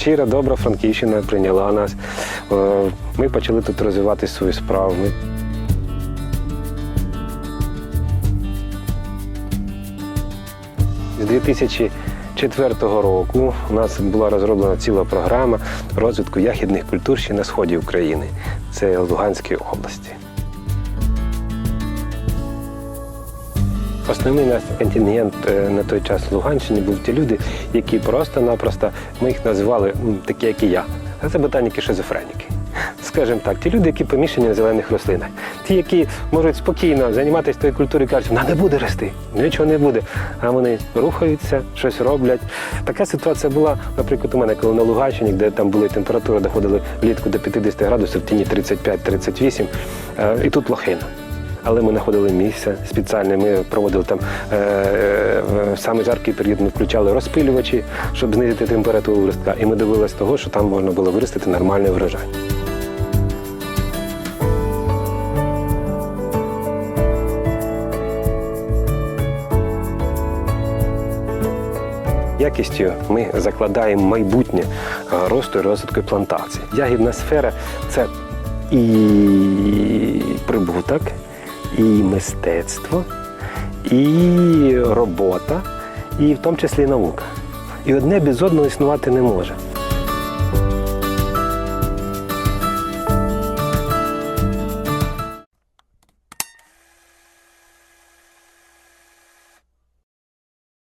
щира, добра Франківщина прийняла нас. Е, Ми почали тут розвивати свою справу. З 2004 року у нас була розроблена ціла програма розвитку ягідних культур ще на сході України. Це Луганській області. Основний наш контингент е, на той час в Луганщині був ті люди, які просто-напросто ми їх називали такі, як і я. Це ботаніки-шизофреніки. Скажімо так, ті люди, які поміщені на зелених рослинах, ті, які можуть спокійно займатися тою культурою, кажуть, що вона не буде рости, нічого не буде. А вони рухаються, щось роблять. Така ситуація була, наприклад, у мене, коли на Луганщині, де там були температури, доходили влітку до 50 градусів, в тіні 35-38, е, і тут лохина. Але ми знаходили місце спеціальне. Ми проводили там е, е, в самий жаркий період. Ми включали розпилювачі, щоб знизити температуру листка. І ми дивилися того, що там можна було виростити нормальний врожай. Якістю ми закладаємо майбутнє росту і розвитку плантацій. Ягідна сфера це і прибуток, і мистецтво, і робота, і в тому числі наука. І одне без одного існувати не може.